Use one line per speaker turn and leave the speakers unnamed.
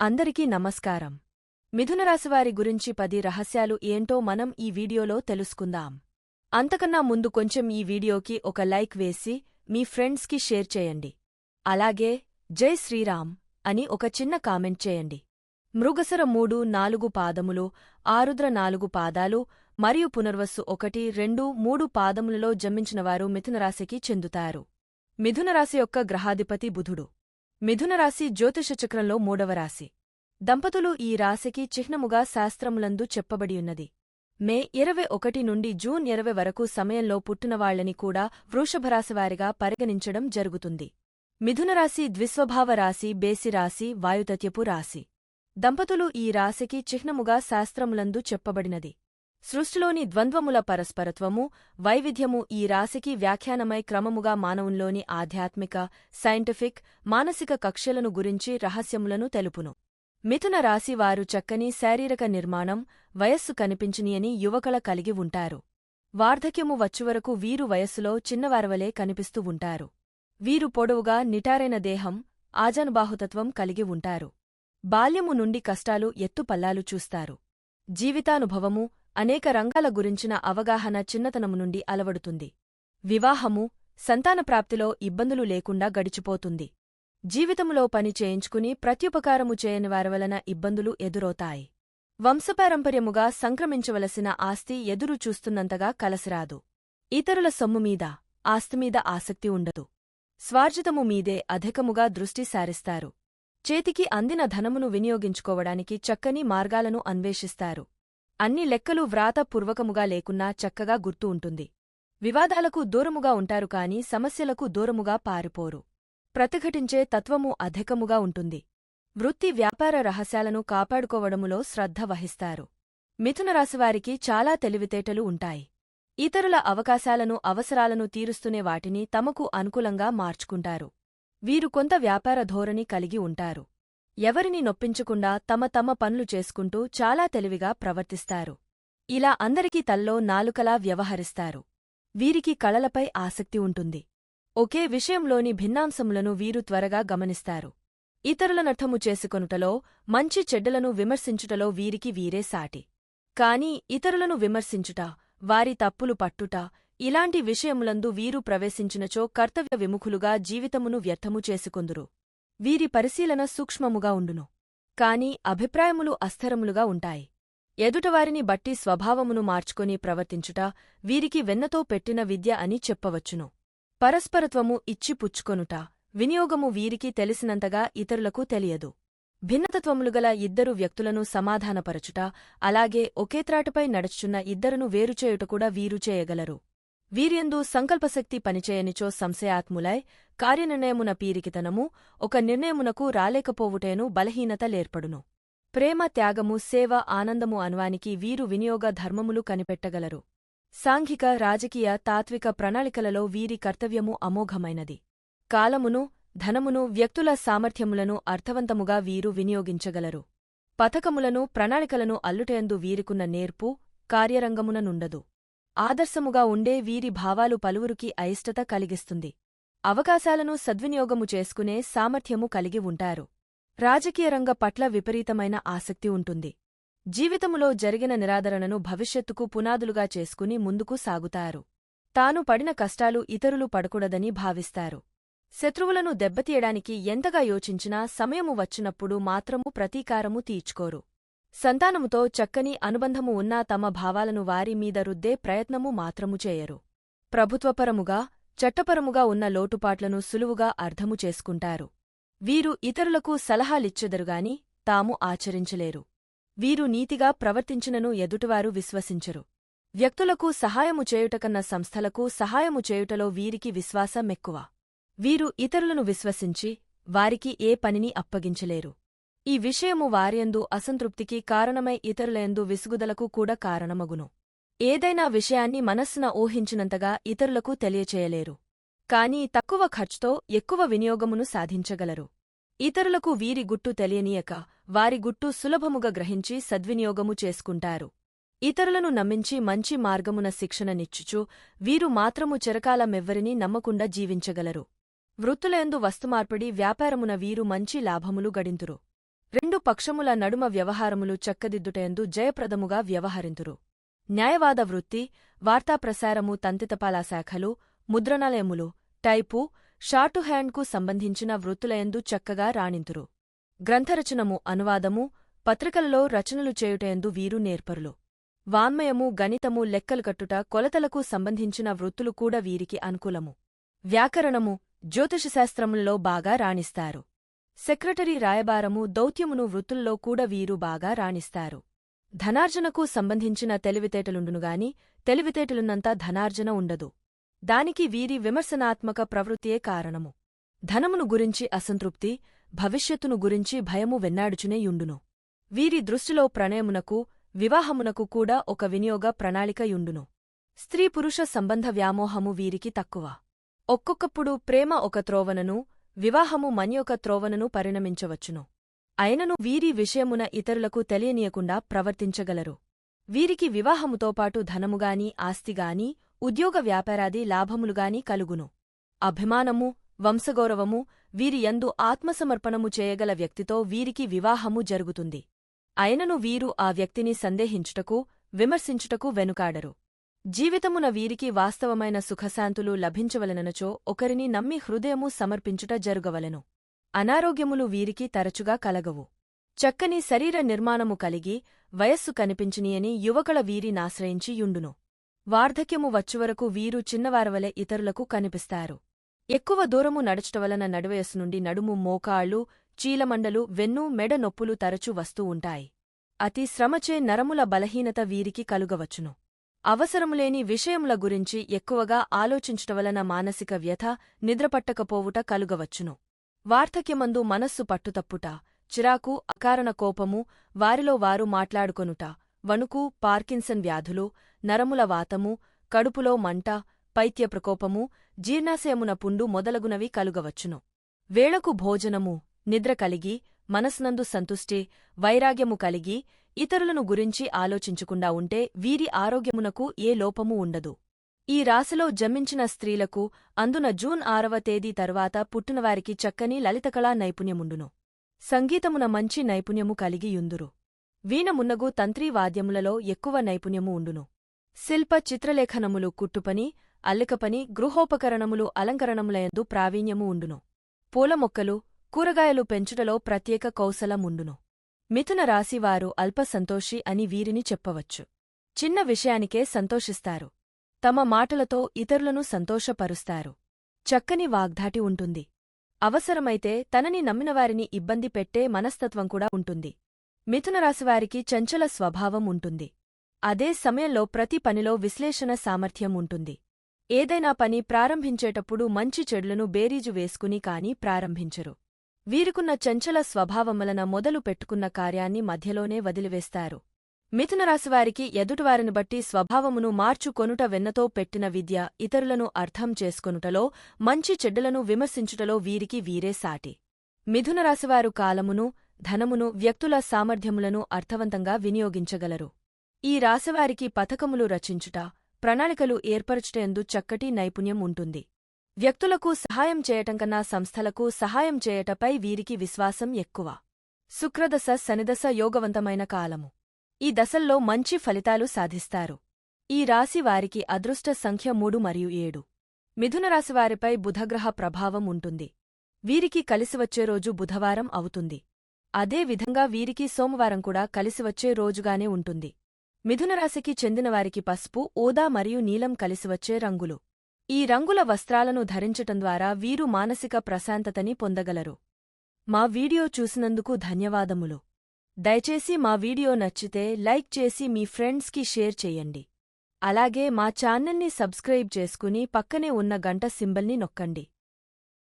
అందరికీ నమస్కారం. మిథునరాశివారి గురించి పది రహస్యాలు ఏంటో మనం ఈ వీడియోలో తెలుసుకుందాం. అంతకన్నా ముందు కొంచెం ఈ వీడియోకి ఒక లైక్ వేసి మీ ఫ్రెండ్స్కి షేర్ చేయండి. అలాగే జై శ్రీరామ్ అని ఒక చిన్న కామెంట్ చేయండి. మృగసర మూడు నాలుగు పాదములు ఆరుద్ర నాలుగు పాదాలు మరియు పునర్వస్సు ఒకటి రెండు మూడు పాదములలో జన్మించినవారు మిథునరాశికి చెందుతారు. మిథునరాశి యొక్క గ్రహాధిపతి బుధుడు. మిథునరాశి జ్యోతిష చక్రంలో మూడవ రాశి. దంపతులు ఈ రాశికి చిహ్నముగా శాస్త్రములందు చెప్పబడియున్నది మే ఇరవై ఒకటి నుండి జూన్ ఇరవై వరకు సమయంలో పుట్టినవాళ్ళని కూడా వృషభరాశివారిగా పరిగణించడం జరుగుతుంది. మిథునరాశి ద్విస్వభావ రాశి బేసి రాశి వాయుతత్యపు రాశి. దంపతులు ఈ రాశికి చిహ్నముగా శాస్త్రములందు చెప్పబడినది. సృష్టిలోని ద్వంద్వముల పరస్పరత్వము వైవిధ్యము ఈ రాశికి వ్యాఖ్యానమై క్రమముగా మానవుల్లోని ఆధ్యాత్మిక సైంటిఫిక్ మానసిక కక్ష్యలను గురించి రహస్యములను తెలుపును. మిథున రాశివారు చక్కని శారీరక నిర్మాణం వయస్సు కనిపించనియని యువకల కలిగి ఉంటారు. వార్ధక్యము వచ్చువరకు వీరు వయస్సులో చిన్నవారవలే కనిపిస్తూ ఉంటారు. వీరు పొడవుగా నిటారైన దేహం ఆజానుబాహుతత్వం కలిగి ఉంటారు. బాల్యము నుండి కష్టాలు ఎత్తుపల్లాలు చూస్తారు. జీవితానుభవము అనేక రంగాల గురించిన అవగాహన చిన్నతనము నుండి అలవడుతుంది. వివాహము సంతానప్రాప్తిలో ఇబ్బందులు లేకుండా గడిచిపోతుంది. జీవితములో పని చేయించుకుని ప్రత్యుపకారము చేయని వారివలన ఇబ్బందులు ఎదురవుతాయి. వంశపారంపర్యముగా సంక్రమించవలసిన ఆస్తి ఎదురు చూస్తున్నంతగా కలసిరాదు. ఇతరుల సొమ్ముమీద ఆస్తిమీద ఆసక్తి ఉండదు. స్వార్జితము మీదే అధికముగా దృష్టి సారిస్తారు. చేతికి అందిన ధనమును వినియోగించుకోవడానికి చక్కని మార్గాలను అన్వేషిస్తారు. అన్ని లెక్కలు వ్రాతపూర్వకముగా లేకున్నా చక్కగా గుర్తు ఉంటుంది. వివాదాలకు దూరముగా ఉంటారు కాని సమస్యలకు దూరముగా పారిపోరు. ప్రతిఘటించే తత్వము అధికముగా ఉంటుంది. వృత్తి వ్యాపార రహస్యాలను కాపాడుకోవడములో శ్రద్ధ వహిస్తారు. మిథునరాశివారికి చాలా తెలివితేటలు ఉంటాయి. ఇతరుల అవకాశాలను అవసరాలను తీరుస్తూనే వాటిని తమకు అనుకూలంగా మార్చుకుంటారు. వీరు కొంత వ్యాపార ధోరణి కలిగి ఉంటారు. ఎవరిని నొప్పించకుండా తమ తమ పనులు చేసుకుంటూ చాలా తెలివిగా ప్రవర్తిస్తారు. ఇలా అందరికీ తల్లో నాలుకలా వ్యవహరిస్తారు. వీరికి కళలపై ఆసక్తి ఉంటుంది. ఒకే విషయంలోని భిన్నాంశములను వీరు త్వరగా గమనిస్తారు. ఇతరులనర్థము చేసుకొనుటలో మంచి చెడ్డలను విమర్శించుటలో వీరికి వీరే సాటి. కాని ఇతరులను విమర్శించుట వారి తప్పులు పట్టుట ఇలాంటి విషయములందు వీరు ప్రవేశించినచో కర్తవ్య విముఖులుగా జీవితమును వ్యర్థము చేసుకొందురు. వీరి పరిశీలన సూక్ష్మముగా ఉండును. కాని అభిప్రాయములు అస్థిరములుగా ఉంటాయి. ఎదుటవారిని బట్టి స్వభావమును మార్చుకొని ప్రవర్తించుట వీరికి వెన్నతో పెట్టిన విద్య అని చెప్పవచ్చును. పరస్పరత్వము ఇచ్చి పుచ్చుకొనుట వినియోగము వీరికి తెలిసినంతగా ఇతరులకు తెలియదు. భిన్నతత్వములుగల ఇద్దరు వ్యక్తులను సమాధానపరచుట అలాగే ఒకేత్రాటుపై నడుచుచున్న ఇద్దరును వేరుచేయుట కూడా వీరు చేయగలరు. వీర్యందు సంకల్పశక్తి పనిచేయనిచో సంశయాత్ములై కార్యనిర్ణయమున పీరికితనము ఒక నిర్ణయమునకు రాలేకపోవుటేను బలహీనత లేర్పడును ప్రేమ త్యాగము సేవ ఆనందము అన్వానికి వీరు వినియోగ ధర్మములు కనిపెట్టగలరు. సాంఘిక రాజకీయ తాత్విక ప్రణాళికలలో వీరి కర్తవ్యము అమోఘమైనది. కాలమును ధనమును వ్యక్తుల సామర్థ్యములను అర్థవంతముగా వీరు వినియోగించగలరు. పథకములను ప్రణాళికలను అల్లుటయందు వీరికున్న నేర్పు కార్యరంగముననుండదు ఆదర్శముగా ఉండే వీరి భావాలు పలువురికి అయిష్టత కలిగిస్తుంది. అవకాశాలను సద్వినియోగము చేసుకునే సామర్థ్యము కలిగి ఉంటారు. రాజకీయ రంగ పట్ల విపరీతమైన ఆసక్తి ఉంటుంది. జీవితములో జరిగిన నిరాదరణను భవిష్యత్తుకు పునాదులుగా చేసుకుని ముందుకు సాగుతారు. తాను పడిన కష్టాలు ఇతరులు పడకూడదని భావిస్తారు. శత్రువులను దెబ్బతీయడానికి ఎంతగా యోచించినా సమయము వచ్చినప్పుడు మాత్రము ప్రతీకారము తీర్చుకోరు. సంతానముతో చక్కని అనుబంధము ఉన్నా తమ భావాలను వారి మీద రుద్దే ప్రయత్నము మాత్రము చేయరు. ప్రభుత్వపరముగా చట్టపరముగా ఉన్న లోటుపాట్లను సులువుగా అర్థము చేసుకుంటారు. వీరు ఇతరులకు సలహాలిచ్చెదరుగాని తాము ఆచరించలేరు. వీరు నీతిగా ప్రవర్తించినను ఎదుటివారు విశ్వసించరు. వ్యక్తులకు సహాయము చేయుటకన్న సంస్థలకు సహాయము చేయుటలో వీరికి విశ్వాసమెక్కువ. వీరు ఇతరులను విశ్వసించి వారికి ఏ పనిని అప్పగించలేరు. ఈ విషయము వారియందు అసంతృప్తికి కారణమై ఇతరులయందు విసుగుదలకు కూడా కారణమగును. ఏదైనా విషయాన్ని మనస్సున ఊహించినంతగా ఇతరులకు తెలియచేయలేరు. కాని తక్కువ ఖర్చుతో ఎక్కువ వినియోగమును సాధించగలరు. ఇతరులకు వీరి గుట్టు తెలియనీయక వారి గుట్టు సులభముగా గ్రహించి సద్వినియోగము చేసుకుంటారు. ఇతరులను నమ్మించి మంచి మార్గమున శిక్షణనిచ్చుచు వీరు మాత్రము చిరకాలమెవ్వరినీ నమ్మకుండా జీవించగలరు. వృత్తులయందు వస్తుమార్పిడి వ్యాపారమున వీరు మంచి లాభములు గడింతురు. రెండు పక్షముల నడుమ వ్యవహారములు చక్కదిద్దుటయందు జయప్రదముగా వ్యవహరింతురు. న్యాయవాద వృత్తి వార్తాప్రసారము తంతితపాలా శాఖలు ముద్రణాలయములు టైపు షార్టు హ్యాండ్కు సంబంధించిన వృత్తులయందు చక్కగా రాణింతురు. గ్రంథరచనము అనువాదము పత్రికలలో రచనలు చేయుటయందు వీరు నేర్పరులు. వాన్మయము గణితము లెక్కలు కట్టుట కొలతలకు సంబంధించిన వృత్తులు కూడా వీరికి అనుకూలము. వ్యాకరణము జ్యోతిషశాస్త్రములలో బాగా రాణిస్తారు. సెక్రటరీ రాయబారము దౌత్యమును వృత్తుల్లో కూడా వీరు బాగా రాణిస్తారు. ధనార్జనకు సంబంధించిన తెలివితేటలుండునుగాని తెలివితేటలున్నంత ధనార్జన ఉండదు. దానికి వీరి విమర్శనాత్మక ప్రవృత్తియే కారణము. ధనమును గురించి అసంతృప్తి భవిష్యత్తును గురించి భయము వెన్నాడుచునేయుండును వీరి దృష్టిలో ప్రణయమునకు వివాహమునకు కూడా ఒక వినియోగ ప్రణాళికయుండును స్త్రీ పురుష సంబంధ వ్యామోహము వీరికి తక్కువ. ఒక్కొక్కప్పుడు ప్రేమ ఒక త్రోవనను వివాహము మన్యొక త్రోవనను పరిణమించవచ్చును. అయినను వీరి విషయమున ఇతరులకు తెలియనీయకుండా ప్రవర్తించగలరు. వీరికి వివాహముతోపాటు ధనముగాని ఆస్తిగాని ఉద్యోగ వ్యాపారాది లాభములుగాని కలుగును. అభిమానము వంశగౌరవము వీరి యందు ఆత్మసమర్పణము చేయగల వ్యక్తితో వీరికి వివాహము జరుగుతుంది. అయినను వీరు ఆ వ్యక్తిని సందేహించుటకు విమర్శించుటకు వెనుకాడరు. జీవితమున వీరికి వాస్తవమైన సుఖశాంతులు లభించవలననచో ఒకరిని నమ్మి హృదయము సమర్పించుట జరుగవలెను. అనారోగ్యములు వీరికి తరచుగా కలగవు. చక్కని శరీర నిర్మాణము కలిగి వయస్సు కనిపించినియని యువకుల వీరినాశ్రయించి యుండును. వార్ధక్యము వచ్చువరకు వీరు చిన్నవారవలె ఇతరులకు కనిపిస్తారు. ఎక్కువ దూరము నడచటవలన నడువయస్సు నుండి నడుము మోకాళ్ళు చీలమండలు వెన్ను మెడ నొప్పులు తరచూ వస్తూ ఉంటాయి. అతి శ్రమచే నరముల బలహీనత వీరికి కలుగవచ్చును. అవసరములేని విషయముల గురించి ఎక్కువగా ఆలోచించటవలన మానసిక వ్యథ నిద్రపట్టకపోవుట కలుగవచ్చును. వార్ధక్యమందు మనస్సు పట్టుతప్పుట చిరాకు అకారణ కోపము వారిలో వారు మాట్లాడుకొనుట వణుకు పార్కిన్సన్ వ్యాధులు నరముల వాతము కడుపులో మంట పైత్య ప్రకోపము జీర్ణాశయమున పుండు మొదలగునవి కలుగవచ్చును. వేళకు భోజనము నిద్ర కలిగి మనస్నందు సంతుష్టి వైరాగ్యము కలిగి ఇతరులను గురించి ఆలోచించకుండా ఉంటే వీరి ఆరోగ్యమునకు ఏ లోపము ఉండదు. ఈ రాశిలో జన్మించిన స్త్రీలకు అందున జూన్ ఆరవ తేదీ తరువాత పుట్టినవారికి చక్కని లలితకళా నైపుణ్యముండును. సంగీతమున మంచి నైపుణ్యము కలిగియుందురు వీణమున్నగు తంత్రీవాద్యములలో ఎక్కువ నైపుణ్యము ఉండును. శిల్ప చిత్రలేఖనములు కుట్టుపని అల్లికపని గృహోపకరణములు అలంకరణములయందు ప్రావీణ్యము ఉండును. పూల మొక్కలు కూరగాయలు పెంచుటలో ప్రత్యేక కౌశలముండును. మిథున రాశివారు అల్పసంతోషి అని వీరిని చెప్పవచ్చు. చిన్న విషయానికే సంతోషిస్తారు. తమ మాటలతో ఇతరులను సంతోషపరుస్తారు. చక్కని వాగ్ధాటి ఉంటుంది. అవసరమైతే తనని నమ్మినవారిని ఇబ్బంది పెట్టే మనస్తత్వం కూడా ఉంటుంది. మిథునరాశివారికి చంచల స్వభావం ఉంటుంది. అదే సమయంలో ప్రతి పనిలో విశ్లేషణ సామర్థ్యం ఉంటుంది. ఏదైనా పని ప్రారంభించేటప్పుడు మంచి చెడులను బేరీజు వేసుకుని కాని ప్రారంభించరు. వీరికున్న చంచల స్వభావములన మొదలు పెట్టుకున్న కార్యాన్ని మధ్యలోనే వదిలివేస్తారు. మిథునరాశివారికి ఎదుటివారిని బట్టి స్వభావమును మార్చుకొనుట వెన్నతో పెట్టిన విద్య ఇతరులను అర్థం చేసుకొనుటలో మంచి చెడ్డలను విమర్శించుటలో వీరికి వీరే సాటి. మిథునరాశివారు కాలమును ధనమును వ్యక్తుల సామర్థ్యములను అర్థవంతంగా వినియోగించగలరు. ఈ రాశివారికి పథకములు రచించుట ప్రణాళికలు ఏర్పరచుటయందు చక్కటి నైపుణ్యం ఉంటుంది. వ్యక్తులకు సహాయం చేయటంకన్నా సంస్థలకు సహాయం చేయటపై వీరికి విశ్వాసం ఎక్కువ. శుక్రదశ శనిదశ యోగవంతమైన కాలము. ఈ దశల్లో మంచి ఫలితాలు సాధిస్తారు. ఈ రాశి వారికి అదృష్ట సంఖ్య మూడు మరియు ఏడు. మిథునరాశివారిపై బుధగ్రహ ప్రభావం ఉంటుంది. వీరికి కలిసివచ్చే రోజు బుధవారం అవుతుంది. అదే విధంగా వీరికి సోమవారం కూడా కలిసివచ్చే రోజుగానే ఉంటుంది. మిథునరాశికి చెందినవారికి పసుపు ఊదా మరియు నీలం కలిసివచ్చే రంగులు. ఈ రంగుల వస్త్రాలను ధరించటం ద్వారా వీరు మానసిక ప్రశాంతతని పొందగలరు. మా వీడియో చూసినందుకు ధన్యవాదములు. దయచేసి మా వీడియో నచ్చితే లైక్ చేసి మీ ఫ్రెండ్స్కి షేర్ చెయ్యండి అలాగే మా ఛానల్ని సబ్స్క్రైబ్ చేసుకుని పక్కనే ఉన్న గంట సింబల్ని నొక్కండి.